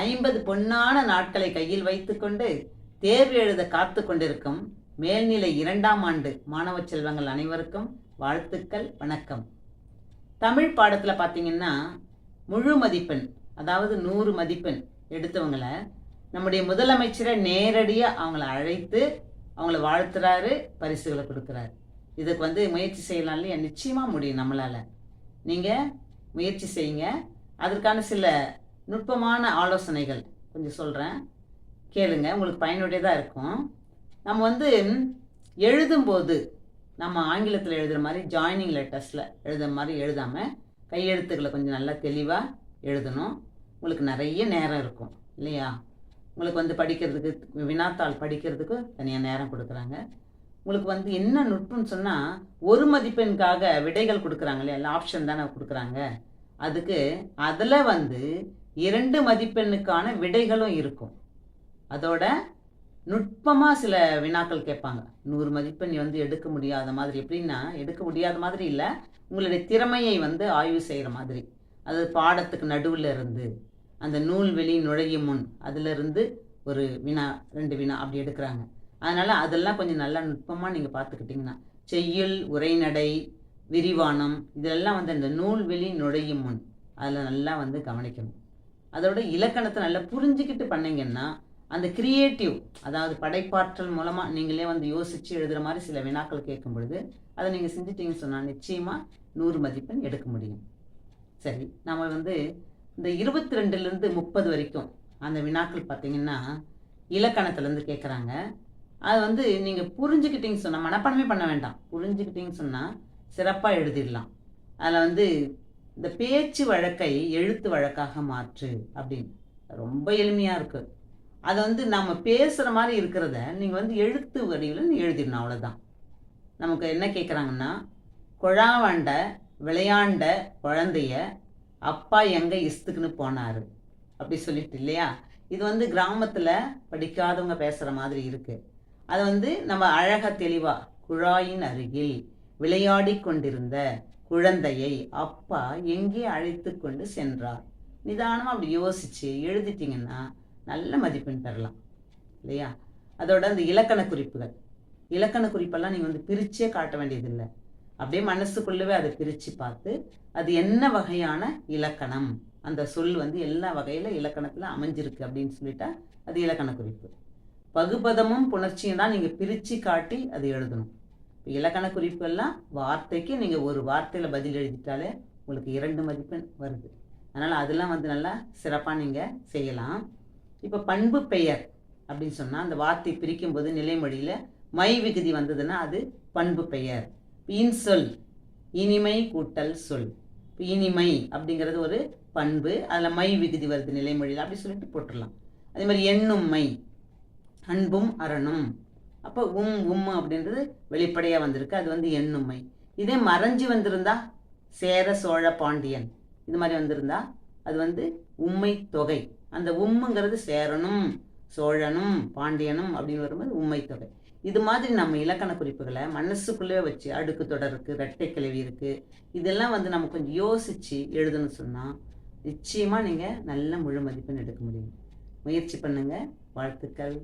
ஐம்பது பொன்னான நாட்களை கையில் வைத்துக்கொண்டு தேர்வு எழுத காத்து கொண்டிருக்கும் மேல்நிலை இரண்டாம் ஆண்டு மாணவ செல்வங்கள் அனைவருக்கும் வாழ்த்துக்கள் வணக்கம். தமிழ் பாடத்தில் பார்த்தீங்கன்னா முழு மதிப்பெண் அதாவது நூறு மதிப்பெண் எடுத்தவங்களை நம்முடைய முதலமைச்சரை நேரடியாக அவங்கள அழைத்து அவங்கள வாழ்த்துறாரு பரிசுகளை கொடுக்குறாரு. இதுக்கு வந்து முயற்சி செய்யலாம் இல்லையா? நிச்சயமாக முடியும் நம்மளால். நீங்கள் முயற்சி செய்யுங்க. அதற்கான சில நுட்பமான ஆலோசனைகள். கொஞ்சம் சொல்கிறேன் கேளுங்க. உங்களுக்கு பயனுடையதாக இருக்கும். நம்ம வந்து எழுதும்போது நம்ம ஆங்கிலத்தில் எழுதுகிற மாதிரி ஜாயினிங் லெட்டர்ஸில் எழுதுகிற மாதிரி எழுதாமல் கையெழுத்துக்களை கொஞ்சம் நல்லா தெளிவாக எழுதணும். உங்களுக்கு நிறைய நேரம் இருக்கும் இல்லையா? உங்களுக்கு வந்து படிக்கிறதுக்கு வினாத்தாள் படிக்கிறதுக்கு தனியாக நேரம் கொடுக்குறாங்க. உங்களுக்கு வந்து என்ன நுட்பம்னு சொன்னால் ஒரு மதிப்பெண்காக விடைகள் கொடுக்குறாங்க இல்லையா? ஆப்ஷன் தானே கொடுக்குறாங்க. அதுக்கு அதில் வந்து இரண்டு மதிப்பெண்ணுக்கான விடைகளும் இருக்கும். அதோட நுட்பமாக சில வினாக்கள் கேட்பாங்க. நூறு மதிப்பெண் வந்து எடுக்க முடியாத மாதிரி. எப்படின்னா எடுக்க முடியாத மாதிரி இல்லை. உங்களுடைய திறமையை வந்து ஆய்வு செய்கிற மாதிரி. அது பாடத்துக்கு நடுவில் இருந்து அந்த நூல்வெளி நுழையும் முன் அதிலிருந்து ஒரு வினா ரெண்டு வினா அப்படி எடுக்கிறாங்க. அதனால் அதெல்லாம் கொஞ்சம் நல்லா நுட்பமாக நீங்கள் பார்த்துக்கிட்டிங்கன்னா செய்யுள் உரைநடை விரிவானம் இதெல்லாம் வந்து அந்த நூல்வெளி நுழையும் முன் அதில் நல்லா வந்து கவனிக்கணும். அதோட இலக்கணத்தை நல்லா புரிஞ்சுக்கிட்டு பண்ணீங்கன்னா அந்த கிரியேட்டிவ் அதாவது படைப்பாற்றல் மூலமாக நீங்களே வந்து யோசித்து எழுதுகிற மாதிரி சில வினாக்கள் கேட்கும் பொழுது அதை நீங்கள் செஞ்சிட்டீங்கன்னு சொன்னால் நிச்சயமாக நூறு மதிப்பெண் எடுக்க முடியும். சரி நம்ம வந்து இந்த இருபத்தி ரெண்டுலேருந்து முப்பது வரைக்கும் அந்த வினாக்கள் பார்த்தீங்கன்னா இலக்கணத்துலேருந்து கேட்குறாங்க. அது வந்து நீங்கள் புரிஞ்சுக்கிட்டீங்கன்னு சொன்னால் மனப்பாடமே பண்ண வேண்டாம். புரிஞ்சுக்கிட்டீங்கன்னு சொன்னால் சிறப்பாக எழுதிடலாம். அதில் வந்து இந்த பேச்சு வழக்கை எழுத்து வழக்காக மாற்று அப்படின்னு. ரொம்ப எளிமையாக இருக்குது அதை வந்து நம்ம பேசுகிற மாதிரி இருக்கிறத நீங்கள் வந்து எழுத்து வடிவில் நீ எழுதிடணும் அவ்வளோதான் நமக்கு என்ன கேட்குறாங்கன்னா குழாவாண்ட விளையாண்ட குழந்தைய அப்பா எங்கே இஸ்துக்குன்னு போனார் அப்படி சொல்லிட்டு இல்லையா? இது வந்து கிராமத்தில் படிக்காதவங்க பேசுகிற மாதிரி இருக்குது அதை வந்து நம்ம அழகாக தெளிவாக குழாயின் அருகில் விளையாடி கொண்டிருந்த குழந்தையை அப்பா எங்கே அழைத்து கொண்டு சென்றார்? நிதானமாக அப்படி யோசித்து எழுதிட்டிங்கன்னா நல்ல மதிப்பெண் பெறலாம். இல்லையா? அதோட அந்த இலக்கண குறிப்புகள். இலக்கண குறிப்பெல்லாம் நீங்கள் வந்து பிரிச்சே காட்ட வேண்டியதில்லை. அப்படியே மனசுக்குள்ளவே அதை பிரித்து பார்த்து அது என்ன வகையான இலக்கணம்? அந்த சொல் வந்து எல்லா வகையில் இலக்கணத்தில் அமைஞ்சிருக்கு அப்படின்னு சொல்லிட்டா அது இலக்கண குறிப்பு. பகுபதமும் புணர்ச்சியும் தான் நீங்கள் பிரித்து காட்டி அது எழுதணும். இலக்கண குறிப்பு எல்லாம் வார்த்தைக்கு நீங்கள் ஒரு வார்த்தையில் பதில் எழுதிட்டாலே உங்களுக்கு இரண்டு மதிப்பெண் வருது. அதனால் அதெல்லாம் வந்து நல்லா சிறப்பாக நீங்கள் செய்யலாம். இப்போ பண்பு பெயர் அப்படின்னு சொன்னால் அந்த வார்த்தை பிரிக்கும் போது நிலைமொழியில் மை விகுதி வந்ததுன்னா அது பண்பு பெயர். இன்சொல் இனிமை கூட்டல் சொல். இப்போ இனிமை அப்படிங்கிறது ஒரு பண்பு அதில் மை விகுதி வருது நிலைமொழியில். அப்படி சொல்லிட்டு போட்டுடலாம். அதே மாதிரி எண்ணும் மை அன்பும் அரணும் அப்போ உம் உம் அப்படின்றது வெளிப்படையாக வந்திருக்கு. அது வந்து எண்ணுமை இதே மறைஞ்சு வந்திருந்தா சேர சோழ பாண்டியன். இது மாதிரி வந்திருந்தா அது வந்து உம்மை தொகை. அந்த உம்முங்கிறது சேரனும் சோழனும் பாண்டியனும் அப்படின்னு வரும்போது உம்மை தொகை. இது மாதிரி நம்ம இலக்கண குறிப்புகளை மனசுக்குள்ளே வச்சு அடுக்கு தொடர் இருக்குது ரெட்டை கிளவி இருக்குது இதெல்லாம் வந்து நம்ம கொஞ்சம் யோசித்து எழுதணும்னு சொன்னால் நிச்சயமாக நீங்கள் நல்ல முழு மதிப்பெண் எடுக்க முடியும். முயற்சி பண்ணுங்கள் வாழ்த்துக்கள்.